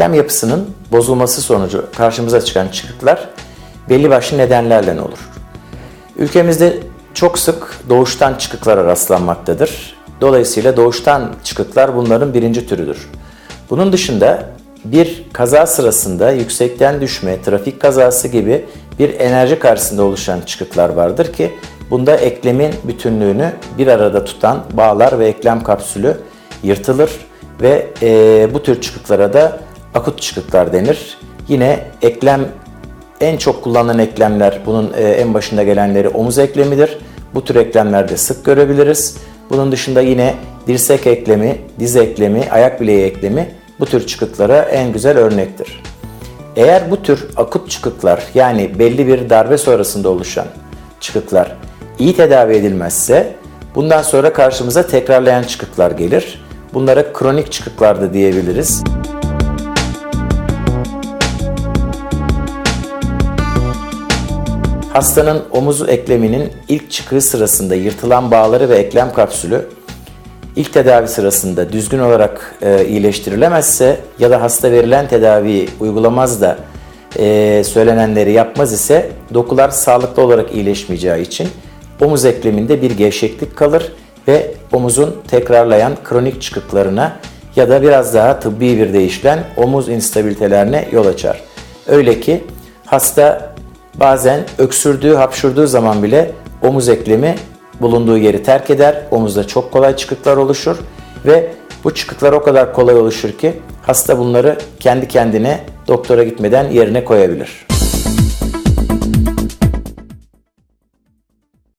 Eklem yapısının bozulması sonucu karşımıza çıkan çıkıklar belli başlı nedenlerle olur. Ülkemizde çok sık doğuştan çıkıklara rastlanmaktadır. Dolayısıyla doğuştan çıkıklar bunların birinci türüdür. Bunun dışında bir kaza sırasında yüksekten düşme, trafik kazası gibi bir enerji karşısında oluşan çıkıklar vardır ki bunda eklemin bütünlüğünü bir arada tutan bağlar ve eklem kapsülü yırtılır ve e, bu tür çıkıklara da akut çıkıklar denir. Yine eklem en çok kullanılan eklemler, bunun e, en başında gelenleri omuz eklemidir. Bu tür eklemlerde sık görebiliriz. Bunun dışında yine dirsek eklemi, diz eklemi, ayak bileği eklemi bu tür çıkıklara en güzel örnektir. Eğer bu tür akut çıkıklar yani belli bir darbe sonrasında oluşan çıkıklar iyi tedavi edilmezse bundan sonra karşımıza tekrarlayan çıkıklar gelir. Bunlara kronik çıkıklar da diyebiliriz. Hastanın omuz ekleminin ilk çıkığı sırasında yırtılan bağları ve eklem kapsülü ilk tedavi sırasında düzgün olarak e, iyileştirilemezse ya da hasta verilen tedaviyi uygulamaz da e, söylenenleri yapmaz ise dokular sağlıklı olarak iyileşmeyeceği için omuz ekleminde bir gevşeklik kalır ve omuzun tekrarlayan kronik çıkıklarına ya da biraz daha tıbbi bir deyişle omuz instabilitelerine yol açar. Öyle ki hasta bazen öksürdüğü, hapşurduğu zaman bile omuz eklemi bulunduğu yeri terk eder. Omuzda çok kolay çıkıklar oluşur ve bu çıkıklar o kadar kolay oluşur ki hasta bunları kendi kendine doktora gitmeden yerine koyabilir.